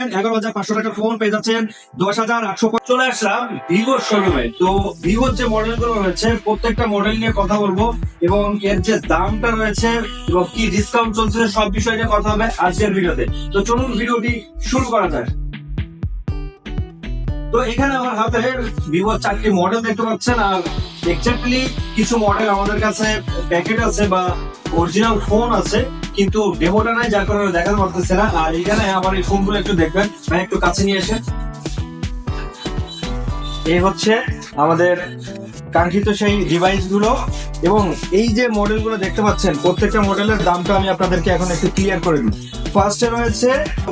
এগারো হাজার পাঁচশো টাকার ফোন পেয়ে যাচ্ছেন। দশ হাজার আটশো চলে আসলাম ভিভোর শোরুমে তো ভিভোর যে মডেলগুলো রয়েছে, প্রত্যেকটা মডেল নিয়ে কথা বলব এবং এর যে দামটা রয়েছে এবং কি ডিসকাউন্ট চলছে, সব বিষয় নিয়ে কথা হবে আজকের ভিডিওতে। তো চলুন ভিডিওটি শুরু করা যায় তো এখানে আমার হাতে ভিভো চারটি মডেল দেখতে পাচ্ছেন। আর এক্স্যাক্টলি কিছু মডেল আমাদের কাছে প্যাকেট আছে বা অরিজিনাল ফোন আছে, কিন্তু ডেমোটা নাই, যার কারণে দেখাতে পারতেছে না। আর এখানে আমার এই ফোনগুলো একটু দেখবেন। ভাই, একটু কাছে নিয়ে এসে এই হচ্ছে আমাদের কাঙ্ক্ষিত সেই ডিভাইসগুলো এবং এই যে মডেলগুলো দেখতে পাচ্ছেন, প্রত্যেকটা মডেলের দামটা আমি আপনাদেরকে এখন একটু ক্লিয়ার করে দিই। ফার্স্টে রয়েছে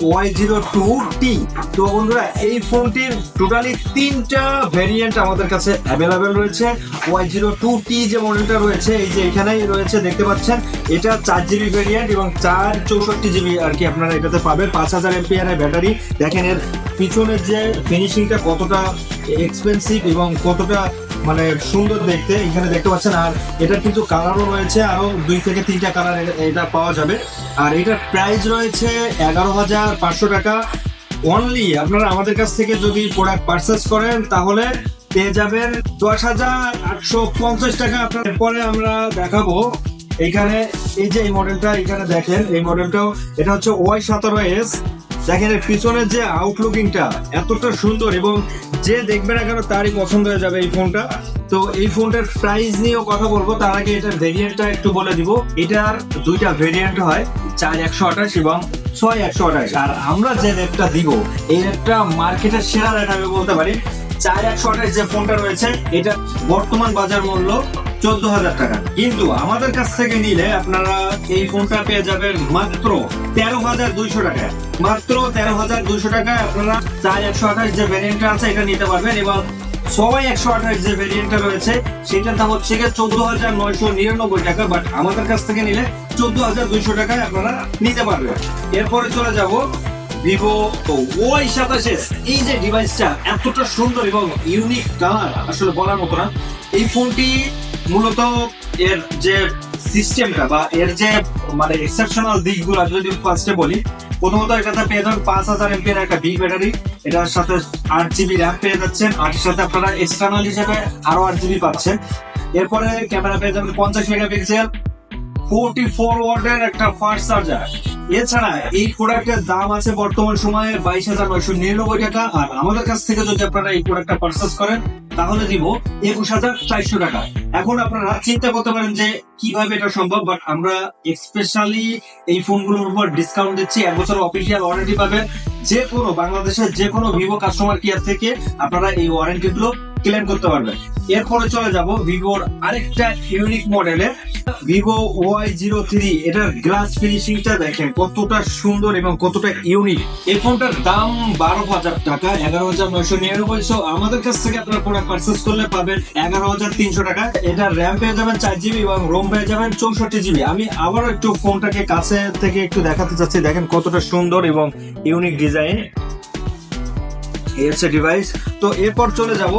ওয়াই জিরো টু টি তো বন্ধুরা, এই ফোনটির টোটালি তিনটা ভেরিয়েন্ট আমাদের কাছে অ্যাভেলেবেল রয়েছে। ওয়াই জিরো টু টি যে মডেলটা রয়েছে, এই যে এখানেই রয়েছে, দেখতে পাচ্ছেন, এটা চার জিবি ভেরিয়েন্ট এবং চার চৌষট্টি জিবি আর কি আপনারা এটাতে পাবেন। পাঁচ হাজার এমপিআর ব্যাটারি। দেখেন এর পিছনের যে ফিনিশিংটা কতটা এক্সপেন্সিভ এবং কতটা মানে সুন্দর দেখতে, এখানে দেখতে পাচ্ছেন, আর এটা কিন্তু কালারও রয়েছে, আরও দুই থেকে তিনটা কালার এটা পাওয়া যাবে। আর এটার প্রাইস রয়েছে এগারো হাজার পাঁচশো টাকা। অনলি আপনারা আমাদের কাছ থেকে যদি প্রোডাক্ট পারচেস করেন, তাহলে পেয়ে যাবেন দশ হাজার আটশো পঞ্চাশ টাকা। আপনার পরে আমরা দেখাবো এখানে, এই যে এই মডেলটা এখানে দেখেন, এই মডেলটাও এটা হচ্ছে ওয়াই সতেরো এস দেখেন এর পিছনের যে আউটলুকিংটা এতটা সুন্দর এবং যে দেখবে না কেন তারই পছন্দ হয়ে যাবে এই ফোনটা তো এই ফোনটার প্রাইস নিয়েও কথা বলব, তার আগে এটার ভেরিয়েন্টটা একটু বলে দিব। এটার দুইটা ভেরিয়েন্ট হয়, চার একশো আঠাশ এবং ছয় একশো আঠাশ। আর আমরা যে রেটটা দিব, এই রেটটা মার্কেটের সেরা রেট আমি বলতে পারি, চার একশো আঠাশ যে ফোনটা রয়েছে, এটা বর্তমান বাজার মূল্য চোদ্দ হাজার টাকা। কিন্তু আমাদের কাছ থেকে নিলে আপনারা এই ফোনটা পেয়ে যাবেন মাত্র তেরো হাজার দুইশো টাকায়। মাত্র তেরো হাজার দুইশো টাকায় আপনারা চার একশো আঠাশ যে আছে এটা নিতে পারবেন এবং একশো আঠাশ যে ভ্যারিয়েন্টটা রয়েছে, সেটার দাম হচ্ছে গিয়ে চোদ্দ হাজার নয়শো নিরানব্বই টাকা বাট আমাদের কাছ থেকে নিলে চোদ্দ হাজার দুইশো টাকায় আপনারা নিতে পারবেন। এরপরে চলে যাব ভিভো ওয়াই সাতাশ। এই যে ডিভাইসটা এতটা সুন্দর এবং ইউনিক কালার আসলে বলার মতো না। এই ফোনটি মূলত এর যে সিস্টেমটা বা এর যে মানে এক্সেপশনাল দিকগুলো, আমি যদি ফার্স্টে বলি, প্রথমত এটাতে পেয়ে যাবেন পাঁচ হাজার এমপির একটা বিগ ব্যাটারি এটার সাথে আট জিবি র্যাম পেয়ে যাচ্ছেন। আটের সাথে আপনারা এক্সটার্নাল হিসেবে আরও আট জিবি পাচ্ছেন। এরপরে ক্যামেরা পেয়ে যাবেন পঞ্চাশ মেগাপিক্সেল ফোরটি ফোর ওয়াটের একটা ফাস্ট চার্জার এছাড়া এই প্রোডাক্টের দাম আছে বর্তমান সময়ে বাইশ হাজার নয়শো নিরানব্বই টাকা। আর আমাদের কাছ থেকে যদি আপনারা এই প্রোডাক্টটা পারচেস করেন তাহলে দিব একুশ হাজার চারশো টাকা। এখন আপনারা চিন্তা করতে পারেন যে কীভাবে এটা সম্ভব বাট আমরা স্পেশালি এই ফোনগুলোর উপর ডিসকাউন্ট দিচ্ছি। এক বছর অফিসিয়াল ওয়ারেন্টি পাবেন। যে কোনো বাংলাদেশের যে কোনো ভিভো কাস্টমার কেয়ার থেকে আপনারা এই ওয়ারেন্টি গুলো ক্লেম করতে পারবেন। এরপরে চলে যাব ভিভোর আরেকটা ইউনিক মডেলের ভিভো ওয়াই জিরো থ্রি এটার গ্লাস ফিনিশিংটা দেখেন কতটা সুন্দর এবং কতটা ইউনিক এই ফোনটার দাম বারো হাজার টাকা, এগারো হাজার নয়শো নিরানব্বই। সো আমাদের কাছ থেকে আপনারা প্রোডাক্ট পারচেস করলে পাবেন এগারো হাজার তিনশো টাকা। এটা র্যাম পেয়ে যাবেন চার জিবি এবং রোম পেয়ে যাবেন চৌষট্টি জিবি আমি আবার একটু ফোনটাকে কাছে থেকে একটু দেখাতে চাচ্ছি, দেখেন কতটা সুন্দর এবং ইউনিক ডিজাইন এই হচ্ছে ডিভাইস তো এরপর চলে যাব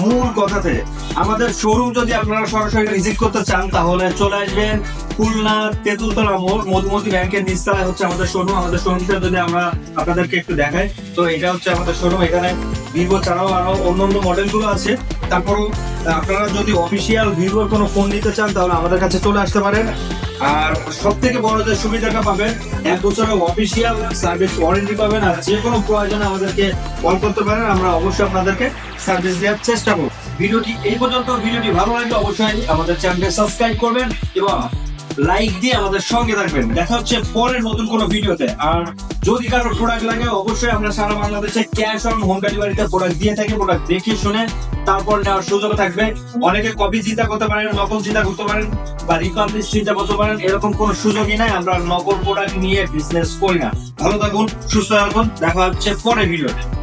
মূল কথাতে, আমাদের শোরুম যদি আপনারা সরাসরি ভিজিট করতে চান, তাহলে চলে আসবেন খুলনা তেঁতুলতলা মোড়, মধুমতি ব্যাংকের নিচতলায় হচ্ছে আমাদের শোরুম আমাদের শোরুমটা যদি আমরা আপনাদেরকে একটু দেখাই, তো এটা হচ্ছে আমাদের শোরুম এখানে ভিভো ছাড়াও আরও অন্য অন্য মডেলগুলো আছে। তারপরও আপনারা যদি অফিসিয়াল ভিভোর কোনো ফোন নিতে চান, তাহলে আমাদের কাছে চলে আসতে পারেন। আর সব থেকে বড় যে সুবিধাটা পাবেন, এক বছরের অফিসিয়াল সার্ভিস ওয়ারেন্টি পাবেন, আর যে কোনো প্রয়োজনে আমাদেরকে কল করতে পারেন, আমরা অবশ্যই আপনাদেরকে সার্ভিস দেওয়ার চেষ্টা করব। ভিডিওটি এই পর্যন্ত, ভিডিওটি ভালো লাগলে অবশ্যই আমাদের চ্যানেলকে সাবস্ক্রাইব করবেন এবং লাইক দিয়ে আমাদের সঙ্গে থাকবেন। দেখা হচ্ছে পরের নতুন কোনো ভিডিওতে। আর যদি কারও প্রোডাক্ট লাগে, অবশ্যই আমরা সারা বাংলাদেশে ক্যাশ অন হোম ডেলিভারিতে প্রোডাক্ট দিয়ে থাকি প্রোডাক্ট দেখে শুনে তারপর নেওয়ার সুযোগ থাকবে। অনেকে কপি চিন্তা করতে পারেন, নকল চিন্তা করতে পারেন, বা রিপাবলিশ চিন্তা করতে পারেন, এরকম কোনো সুযোগই নাই, আমরা নকল প্রোডাক্ট নিয়ে বিজনেস করি না। ভালো থাকুন, সুস্থ থাকুন, দেখা হচ্ছে পরে ভিডিওতে